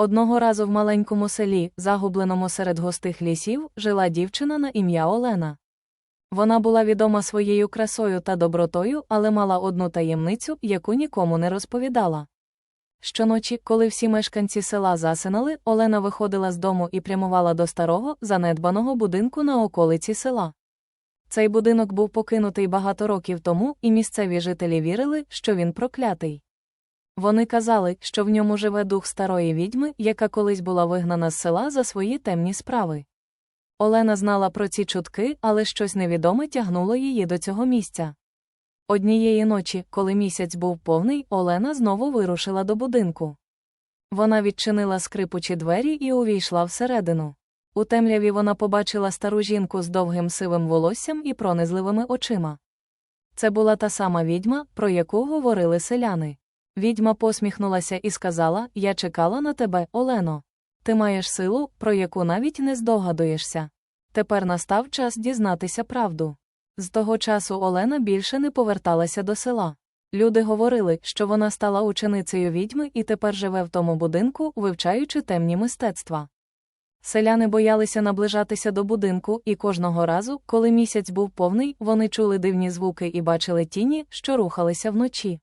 Одного разу в маленькому селі, загубленому серед густих лісів, жила дівчина на ім'я Олена. Вона була відома своєю красою та добротою, але мала одну таємницю, яку нікому не розповідала. Щоночі, коли всі мешканці села засинали, Олена виходила з дому і прямувала до старого, занедбаного будинку на околиці села. Цей будинок був покинутий багато років тому, і місцеві жителі вірили, що він проклятий. Вони казали, що в ньому живе дух старої відьми, яка колись була вигнана з села за свої темні справи. Олена знала про ці чутки, але щось невідоме тягнуло її до цього місця. Однієї ночі, коли місяць був повний, Олена знову вирушила до будинку. Вона відчинила скрипучі двері і увійшла всередину. У темряві вона побачила стару жінку з довгим сивим волоссям і пронизливими очима. Це була та сама відьма, про яку говорили селяни. Відьма посміхнулася і сказала: Я чекала на тебе, Олено. Ти маєш силу, про яку навіть не здогадуєшся. Тепер настав час дізнатися правду. З того часу Олена більше не поверталася до села. Люди говорили, що вона стала ученицею відьми і тепер живе в тому будинку, вивчаючи темні мистецтва. Селяни боялися наближатися до будинку, і кожного разу, коли місяць був повний, вони чули дивні звуки і бачили тіні, що рухалися вночі.